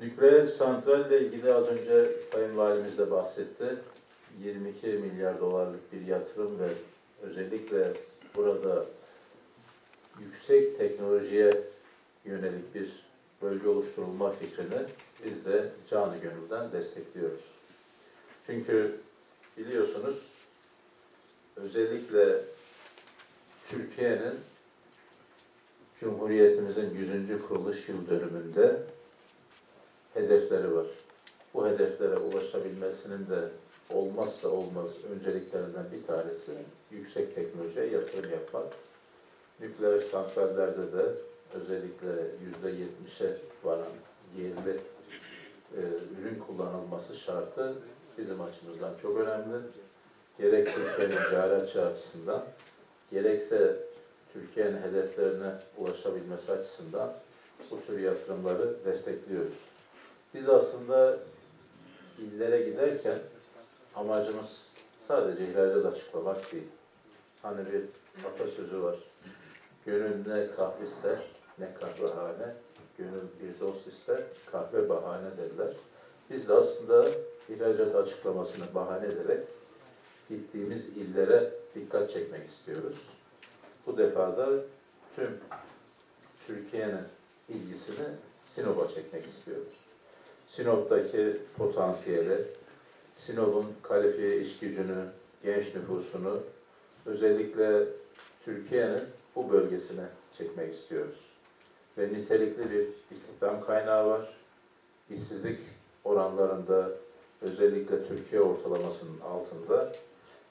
Nükleer santralle ilgili az önce Sayın Valimiz de bahsetti. 22 milyar dolarlık bir yatırım ve özellikle burada yüksek teknolojiye yönelik bir bölge oluşturulma fikrini biz de canı gönülden destekliyoruz. Çünkü biliyorsunuz özellikle Türkiye'nin Cumhuriyetimizin 100. kuruluş yıl dönümünde hedefleri var. Bu hedeflere ulaşabilmesinin de olmazsa olmaz önceliklerinden bir tanesi yüksek teknolojiye yatırım yapmak. Nükleer santrallerde de özellikle yüzde yetmişe varan yerli e, ürün kullanılması şartı bizim açımızdan çok önemli. Gerek Türkiye'nin cari açığı açısından, gerekse Türkiye'nin hedeflerine ulaşabilmesi açısından bu tür yatırımları destekliyoruz. Biz aslında illere giderken amacımız sadece ihracat açıklamak değil. Hani bir atasözü var. Gönül ne kahve ister ne kahvehane, gönül bir dost ister, kahve bahane derler. Biz de aslında ihracat açıklamasını bahane ederek gittiğimiz illere dikkat çekmek istiyoruz. Bu defa da tüm Türkiye'nin ilgisini Sinop'a çekmek istiyoruz. Sinop'taki potansiyeli, Sinop'un kalifiye iş gücünü, genç nüfusunu özellikle Türkiye'nin bu bölgesine çekmek istiyoruz. Ve nitelikli bir istihdam kaynağı var. İşsizlik oranlarında özellikle Türkiye ortalamasının altında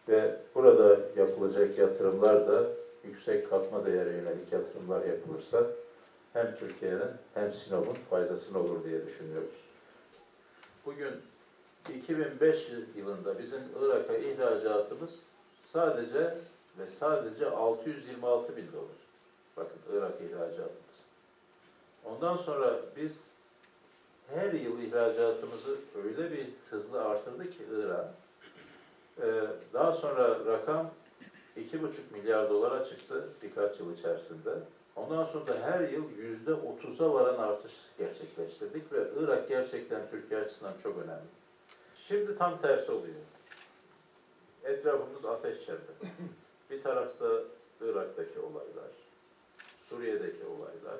ve burada yapılacak yatırımlar da yüksek katma değere yönelik yatırımlar yapılırsa hem Türkiye'nin hem Sinop'un faydasına olur diye düşünüyoruz. Bugün 2005 yılında bizim Irak'a ihracatımız sadece ve sadece 626 bin dolar. Bakın Irak ihracatımız. Ondan sonra biz her yıl ihracatımızı öyle bir hızlı artırdı ki Irak. Ee, daha sonra rakam 2,5 milyar dolara çıktı birkaç yıl içerisinde. Ondan sonra da her yıl yüzde otuza varan artış gerçekleştirdik ve Irak gerçekten Türkiye açısından çok önemli. Şimdi tam tersi oluyor. Etrafımız ateş çember. Bir tarafta Irak'taki olaylar, Suriye'deki olaylar,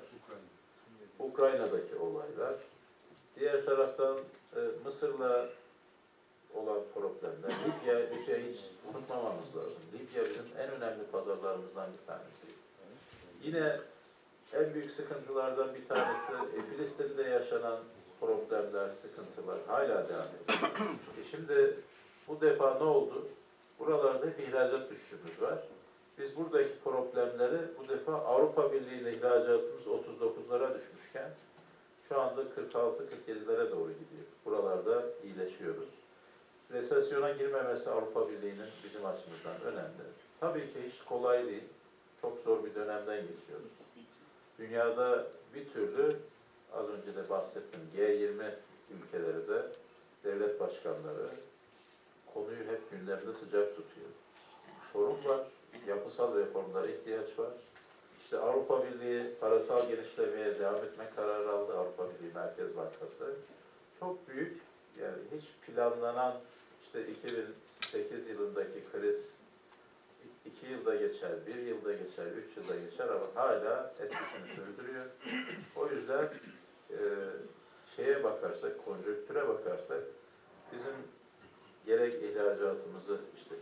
Ukrayna'daki olaylar, diğer taraftan e, Mısır'la olan problemler. Libya bir şey hiç unutmamamız lazım. Libya bizim en önemli pazarlarımızdan bir tanesi. Yine en büyük sıkıntılardan bir tanesi Filistin'de yaşanan problemler, sıkıntılar hala devam ediyor. E şimdi bu defa ne oldu? Buralarda ihracat düşüşümüz var. Biz buradaki problemleri bu defa Avrupa Birliği'ne ihracatımız 39'lara düşmüşken şu anda 46-47'lere doğru gidiyor. Buralarda iyileşiyoruz. Resesyona girmemesi Avrupa Birliği'nin bizim açımızdan önemli. Tabii ki hiç kolay değil. Çok zor bir dönemden geçiyoruz. Dünyada bir türlü az önce de bahsettim G20 ülkeleri de devlet başkanları konuyu hep gündemde sıcak tutuyor. Sorun var, yapısal reformlara ihtiyaç var. İşte Avrupa Birliği parasal genişlemeye devam etme kararı aldı Avrupa Birliği Merkez Bankası. Çok büyük, yani hiç planlanan işte 2008 yılındaki kriz iki yılda geçer, bir yılda geçer, üç yılda geçer ama hala etkisini sürdürüyor. O yüzden e, şeye bakarsak, konjonktüre bakarsak bizim gerek ihracatımızı işte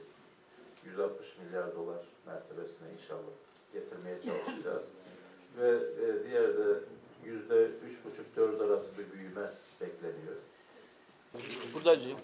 160 milyar dolar mertebesine inşallah getirmeye çalışacağız. Ve e, diğer de yüzde üç buçuk dört arası bir büyüme bekleniyor. Buradacığım.